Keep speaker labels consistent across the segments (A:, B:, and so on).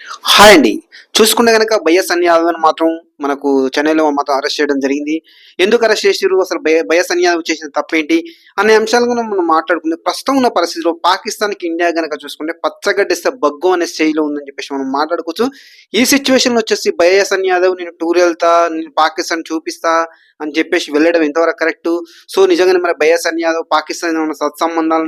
A: Hi అండి. చూసుకుంటే కనుక బైఎస్ యాదవ్ మాత్రం మనకు చెన్నైలో మాత్రం అరెస్ట్ చేయడం జరిగింది. ఎందుకు అరెస్ట్ చేసారు అసలు భయ బైఎస్ యాదవ్ చేసిన తప్పేంటి? అనే అంశాలు కూడా మనం మాట్లాడుకుంటే ప్రస్తుతం ఉన్న పరిస్థితిలో పాకిస్తాన్కి ఇండియా కనుక చూసుకుంటే పచ్చగడ్డిస్తే బగ్గు అనే స్టేజ్లో ఉందని చెప్పేసి మనం మాట్లాడుకోవచ్చు. ఈ సిచ్యువేషన్లో వచ్చేసి బైఎస్ యాదవ్ నేను టూర్ వెళ్తా నేను పాకిస్తాన్ చూపిస్తా అని చెప్పేసి వెళ్ళడం ఎంతవరకు కరెక్ట్? సో నిజంగానే మరి బైఎస్ యాదవ్ పాకిస్తాన్ ఏమైనా సత్సంబంధాలు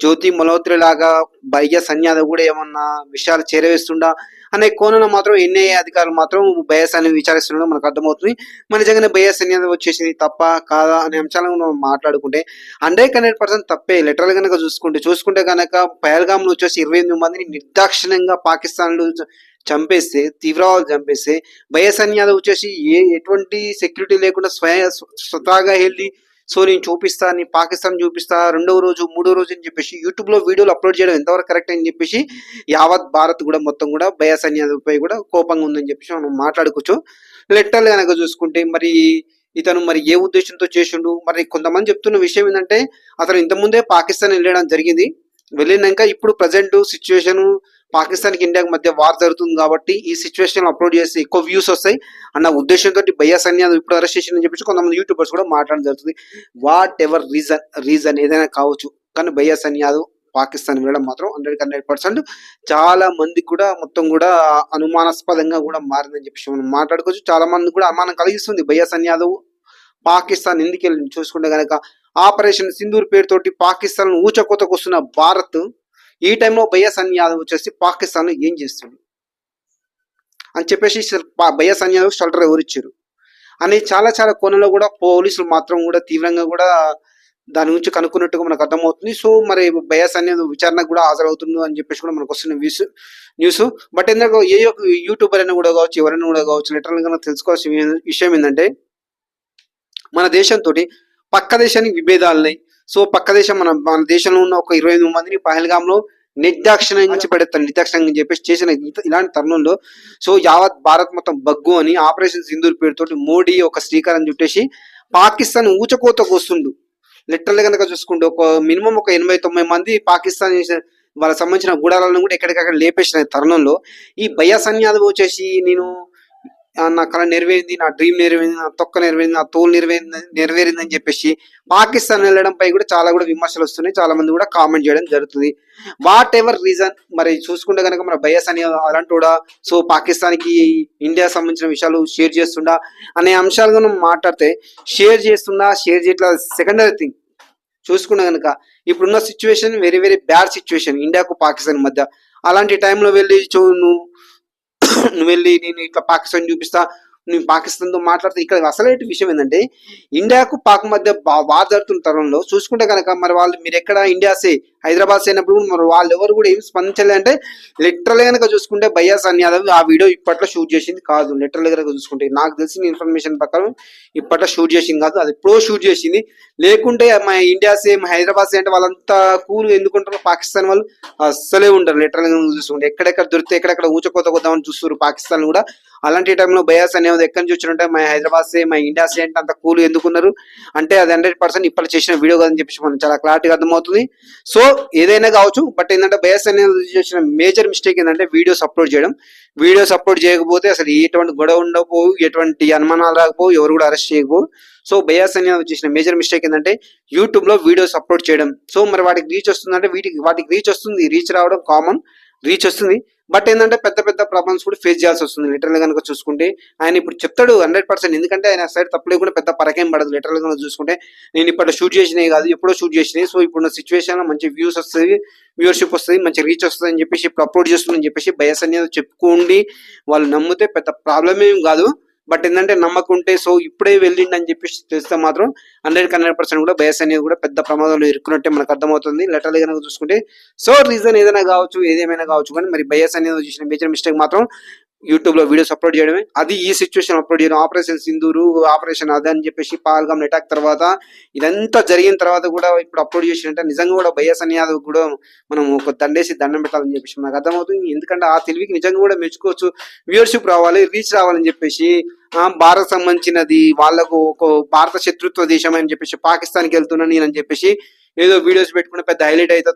A: జ్యోతి మల్హోత్రి లాగా భయ్య సన్యాదవ్ కూడా ఏమన్నా విషయాలు చేరవేస్తుండా? అనే కోణంలో మాత్రం ఎన్ఐఏ అధికారులు మాత్రం బయాస్ అని విచారిస్తుండడం మనకు అర్థమవుతుంది. మన నిజంగానే బయాస్ అనేది వచ్చేసింది తప్ప కాదా అనే అంశాలను మనం మాట్లాడుకుంటే హండ్రెడ్ హండ్రెడ్ పర్సెంట్ తప్పే. లిటరల్ కనుక చూసుకుంటే చూసుకుంటే కనుక పహల్గామ్లో వచ్చేసి ఇరవై ఎనిమిది మందిని నిర్దాక్షిణ్యంగా పాకిస్తాన్లో చంపేస్తే తీవ్రవాదులు చంపేస్తే బయస్ యాదవ్ వచ్చేసి ఏ ఎటువంటి సెక్యూరిటీ లేకుండా స్వయ స్వతహాగా వెళ్ళి సో నేను చూపిస్తా నీ పాకిస్తాన్ చూపిస్తా రెండవ రోజు మూడో రోజు అని చెప్పేసి యూట్యూబ్లో వీడియోలు అప్లోడ్ చేయడం ఎంతవరకు కరెక్ట్ అని చెప్పేసి యావత్ భారత్ కూడా మొత్తం కూడా బయాసన్యాపై కూడా కోపంగా ఉందని చెప్పేసి మనం మాట్లాడుకోవచ్చు. లెట్టర్లు కనుక చూసుకుంటే మరి ఇతను మరి ఏ ఉద్దేశంతో చేసిండు మరి కొంతమంది చెప్తున్న విషయం ఏంటంటే అతను ఇంతకుముందే పాకిస్తాన్ వెళ్ళడం జరిగింది. వెళ్ళినాక ఇప్పుడు ప్రజెంట్ సిచ్యువేషన్ పాకిస్తాన్కి ఇండియాకి మధ్య వార్ జరుగుతుంది కాబట్టి ఈ సిచ్యువేషన్ అప్లోడ్ చేసి ఎక్కువ వ్యూస్ వస్తాయి అన్న ఉద్దేశంతో బయ్యా సన్యాద్ ఇప్పుడు అరెస్ట్ చేసిందని చెప్పేసి కొంతమంది యూట్యూబర్స్ కూడా మాట్లాడడం జరుగుతుంది. వాట్ ఎవర్ రీజన్ రీజన్ ఏదైనా కావచ్చు కానీ బయ్యా సన్యాదు పాకిస్తాన్ వెళ్ళడం మాత్రం హండ్రెడ్ హండ్రెడ్ పర్సెంట్ చాలా మంది కూడా మొత్తం కూడా అనుమానాస్పదంగా కూడా మారిందని చెప్పేసి మనం మాట్లాడుకోవచ్చు. చాలా మంది కూడా అనుమానం కలిగిస్తుంది బయ్యా సన్యాదవ్ పాకిస్తాన్ ఎందుకు వెళ్ళి చూసుకుంటే కనుక ఆపరేషన్ సింధూర్ పేరుతోటి పాకిస్తాన్ ఊచకోతకు వస్తున్న భారత్ ఈ టైంలో బయ్యసన్ యాదవ్ వచ్చేసి పాకిస్తాన్ ఏం చేస్తుంది అని చెప్పేసి బయ్యసన్ యాదవ్ షెల్టర్ ఎవరిచ్చారు? అని చాలా చాలా కోణంలో కూడా పోలీసులు మాత్రం కూడా తీవ్రంగా కూడా దాని గురించి కనుక్కున్నట్టుగా మనకు అర్థమవుతుంది. సో మరి బయాస్ అనేది విచారణకు కూడా హాజరవుతుందో అని చెప్పేసి కూడా మనకు వస్తున్న న్యూస్ న్యూస్. బట్ ఎందుకంటే ఏ ఒక్క యూట్యూబర్ అయినా కూడా కావచ్చు ఎవరైనా కూడా కావచ్చు లిటరల్గా తెలుసుకోవాల్సిన విషయం ఏంటంటే మన దేశంతో పక్క దేశానికి విభేదాలున్నాయి. సో పక్క దేశం మన మన దేశంలో ఉన్న ఒక ఇరవై ఎనిమిది మందిని పహల్గామ్లో నిర్దాక్షిణ్యంగా పెడతాను నిర్దాక్షిణ్యంగా చెప్పేసి చేసిన ఇలాంటి తరుణంలో సో యావత్ భారత్ మొత్తం బగ్గు అని ఆపరేషన్ సింధూర్ పేరుతోటి మోడీ ఒక శ్రీకారం చుట్టేసి పాకిస్తాన్ ఊచకోతకు వస్తుండు లిటరల్ కనుక చూసుకుంటే ఒక మినిమం ఒక ఎనభై తొంభై మంది పాకిస్తాన్ వాళ్ళకి సంబంధించిన గూడాలను కూడా ఎక్కడికక్కడ లేపేసిన తరుణంలో ఈ భయ సన్యాదం వచ్చేసి నేను నా కళ నెరవేరింది నా డ్రీమ్ నెరవేరింది నా తొక్క నెరవేరింది నా తోలు నెరవేరింది నెరవేరింది అని చెప్పేసి పాకిస్తాన్ వెళ్ళడంపై కూడా చాలా కూడా విమర్శలు వస్తున్నాయి. చాలా మంది కూడా కామెంట్ చేయడం జరుగుతుంది. వాట్ ఎవర్ రీజన్ మరి చూసుకుంటే కనుక మన బయస్ అని అలాంటి కూడా సో పాకిస్తాన్కి ఇండియా సంబంధించిన విషయాలు షేర్ చేస్తుండా అనే అంశాలు మనం మాట్లాడితే షేర్ చేస్తుందా షేర్ చేయట్లా సెకండరీ థింగ్ చూసుకుంటే కనుక ఇప్పుడున్న situation very very bad situation ఇండియాకు పాకిస్తాన్ మధ్య. అలాంటి టైంలో వెళ్ళి చూ నువ్వు నువ్వు వెళ్ళి నేను ఇట్లా పాకిస్తాన్ చూపిస్తా నేను పాకిస్తాన్తో మాట్లాడితే ఇక్కడ అసలైన విషయం ఏంటంటే ఇండియాకు పాక్ మధ్య బా- వార్ జరుగుతున్న తరుణంలో చూసుకుంటే కనుక మరి వాళ్ళు మీరు ఎక్కడ ఇండియా సే హైదరాబాద్ అయినప్పుడు మరి వాళ్ళు ఎవరు కూడా ఏం స్పందించలేదు అంటే లిటరల్ కనుక చూసుకుంటే బయ్యాస్ అని యాదవ్ ఆ వీడియో ఇప్పట్లో షూట్ చేసింది కాదు. లిటరల్ కనుక చూసుకుంటే. నాకు తెలిసిన ఇన్ఫర్మేషన్ ప్రకారం ఇప్పట్లో షూట్ చేసింది కాదు. అది ప్రో షూట్ చేసింది. లేకుంటే మా ఇండియా సేమ్ హైదరాబాద్ సే అంటే వాళ్ళంతా కూల్ ఎందుకుంటారు? పాకిస్తాన్ వాళ్ళు అస్సలే ఉండరు. లిటరల్గా చూసుకుంటే. ఎక్కడెక్కడ దొరికితే ఎక్కడెక్కడ ఊచకోత కొద్దామని చూస్తారు పాకిస్తాన్ కూడా. అలాంటి టైంలో బయాస్ అనేది ఎక్కడి నుంచి వచ్చినట్టే మా హైదరాబాద్ సే మా ఇండియా సే అంటే అంత కూల్ ఎందుకున్నారు? అంటే అది హండ్రెడ్ పర్సెంట్ ఇప్పటి చేసిన వీడియో కదని చెప్పేసి మనం చాలా క్లారిటీగా అర్థమవుతుంది. సో ఏదైనా కావచ్చు బట్ ఏంటంటే బయాస్ అనేది చేసిన మేజర్ మిస్టేక్ ఏంటంటే వీడియోస్ అప్లోడ్ చేయడం. వీడియోస్ అప్లోడ్ చేయకపోతే అసలు ఎటువంటి గొడవ ఉండకపోవు ఎటువంటి అనుమానాలు రాకపోవు ఎవరు కూడా అరెస్ట్ చేయకపోవు. సో బయాస్ అనేది చేసిన మేజర్ మిస్టేక్ ఏంటంటే యూట్యూబ్లో వీడియోస్ అప్లోడ్ చేయడం. సో మరి వాటికి రీచ్ వస్తుందంటే వీటికి వాటికి రీచ్ వస్తుంది రీచ్ రావడం కామన్ రీచ్ వస్తుంది. బట్ ఏంటంటే పెద్ద పెద్ద ప్రాబ్లమ్స్ కూడా ఫేస్ చేయాల్సి వస్తుంది. లిటరల్ కనుక చూసుకుంటే ఆయన ఇప్పుడు చెప్తాడు హండ్రెడ్ పర్సెంట్ ఎందుకంటే ఆయన సైడ్ తప్పు కూడా పెద్ద పరకేం పడదు. లిటరల్ కనుక చూసుకుంటే నేను ఇప్పుడు షూట్ చేసినవి కాదు ఎప్పుడో షూట్ చేసినాయి సో ఇప్పుడు సిచ్యువేషన్లో మంచి వ్యూస్ వస్తుంది వ్యూవర్షిప్ వస్తుంది మంచి రీచ్ వస్తుంది అని చెప్పేసి ఇప్పుడు అప్లోడ్ చేస్తుందని చెప్పేసి బయస్ అనేది చెప్పుకోండి. వాళ్ళు నమ్మితే పెద్ద ప్రాబ్లం ఏం కాదు. బట్ ఏంటంటే నమ్మకుంటే సో ఇప్పుడే వెళ్ళిండి అని చెప్పేసి తెలిస్తే మాత్రం హండ్రెడ్ హండ్రెడ్ పర్సెంట్ కూడా బయస్ అనేది కూడా పెద్ద ప్రమాదంలో ఇరుక్కున్నట్టే మనకు అర్థమవుతుంది. లెటర్ కనుక చూసుకుంటే సో రీజన్ ఏదైనా కావచ్చు ఏదేమైనా కావచ్చు కానీ మరి బయస్ అనేది చూసిన మేజర్ మిస్టేక్ మాత్రం యూట్యూబ్లో వీడియోస్ అప్లోడ్ చేయడమే. అది ఈ సిచ్యువేషన్ అప్లోడ్ చేయడం. ఆపరేషన్ సింధూరు ఆపరేషన్ అదే అని చెప్పేసి పాల్గామ్ అటాక్ తర్వాత ఇదంతా జరిగిన తర్వాత కూడా ఇప్పుడు అప్లోడ్ చేసినట్టే నిజంగా కూడా బయ్యస్ యాదవ్ కూడా మనం ఒక దండేసి దండం పెట్టాలని చెప్పేసి నాకు అర్థమవుతుంది. ఎందుకంటే ఆ తెలివికి నిజంగా కూడా మెచ్చుకోవచ్చు. వ్యూవర్షిప్ రావాలి రీచ్ రావాలని చెప్పేసి భారత్ సంబంధించినది వాళ్ళకు ఒక భారత శత్రుత్వ దేశం అని చెప్పేసి పాకిస్తాన్కి వెళ్తున్నా నేను అని చెప్పేసి ఏదో వీడియోస్ పెట్టుకుని పెద్ద హైలైట్ అయితే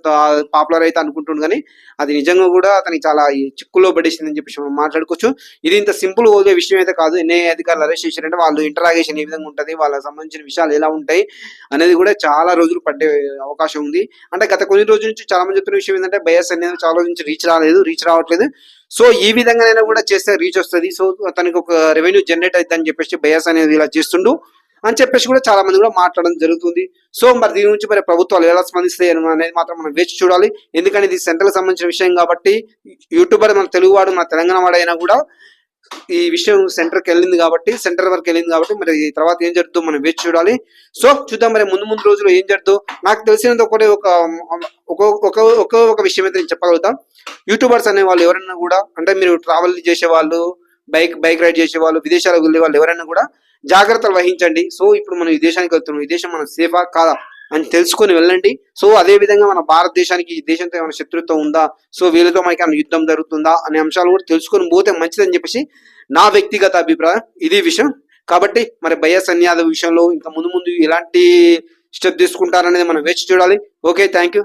A: పాపులర్ అయితే అనుకుంటుండు కానీ అది నిజంగా కూడా అతనికి చాలా చిక్కులో చిక్కులో పడేసిందని చెప్పేసి మనం మాట్లాడుకోవచ్చు. ఇది ఇంత సింపుల్ వదిలే విషయం అయితే కాదు. ఎన్ఐ అధికారులు అరెస్ట్ చేశారంటే వాళ్ళు ఇంటరాగేషన్ ఏ విధంగా ఉంటది వాళ్ళకి సంబంధించిన విషయాలు ఎలా ఉంటాయి అనేది కూడా చాలా రోజులు పట్టే అవకాశం ఉంది. అంటే గత కొన్ని రోజుల నుంచి చాలా మంది చెప్తున్న విషయం ఏంటంటే బయస్ అనేది చాలా రోజుల నుంచి రీచ్ రాలేదు రీచ్ రావట్లేదు. సో ఈ విధంగానైనా కూడా చేస్తే రీచ్ వస్తుంది. సో తనకి ఒక రెవెన్యూ జనరేట్ అవుతుంది అని చెప్పేసి బయస్ అనేది ఇలా చేస్తుండు. అని చెప్పేసి కూడా చాలా మంది కూడా మాట్లాడడం జరుగుతుంది. సో మరి దీని నుంచి మరి ప్రభుత్వాలు ఎలా స్పందిస్తాయి అనేది మాత్రం మనం వేచి చూడాలి. ఎందుకంటే ఇది సెంట్రల్ సంబంధించిన విషయం కాబట్టి యూట్యూబర్ మన తెలుగువాడు మన తెలంగాణ వాడైనా కూడా ఈ విషయం సెంటర్కి వెళ్ళింది కాబట్టి సెంటర్ వరకు వెళ్ళింది కాబట్టి మరి తర్వాత ఏం జరుగుతుందో మనం వేచి చూడాలి. సో చూద్దాం మరి ముందు ముందు రోజుల్లో ఏం జరుగుతుందో. నాకు తెలిసినంత ఒకటే ఒక ఒక ఒక విషయం అయితే నేను చెప్పగలుగుతా. యూట్యూబర్స్ అనే వాళ్ళు ఎవరైనా కూడా అంటే మీరు ట్రావెల్ చేసే వాళ్ళు బైక్ బైక్ రైడ్ చేసే వాళ్ళు విదేశాలకు వెళ్ళే వాళ్ళు ఎవరైనా కూడా జాగ్రత్తలు వహించండి. సో ఇప్పుడు మనం ఈ దేశానికి వెళ్తున్నాం. ఈ దేశం సేఫా కాదా అని తెలుసుకొని వెళ్ళండి. సో అదే విధంగా మన భారతదేశానికి ఈ దేశంతో ఏమైనా శత్రుత్వం ఉందా? సో వీళ్ళతో మనకి ఏమైనా యుద్ధం జరుగుతుందా? అనే అంశాలు కూడా తెలుసుకొని పోతే మంచిదని చెప్పేసి నా వ్యక్తిగత అభిప్రాయం. ఇది విషయం. కాబట్టి మరి బయ్యస్ అన్యాద విషయంలో ఇంకా ముందు ముందు ఎలాంటి స్టెప్ తీసుకుంటారనేది మనం వేచి చూడాలి. Okay thank you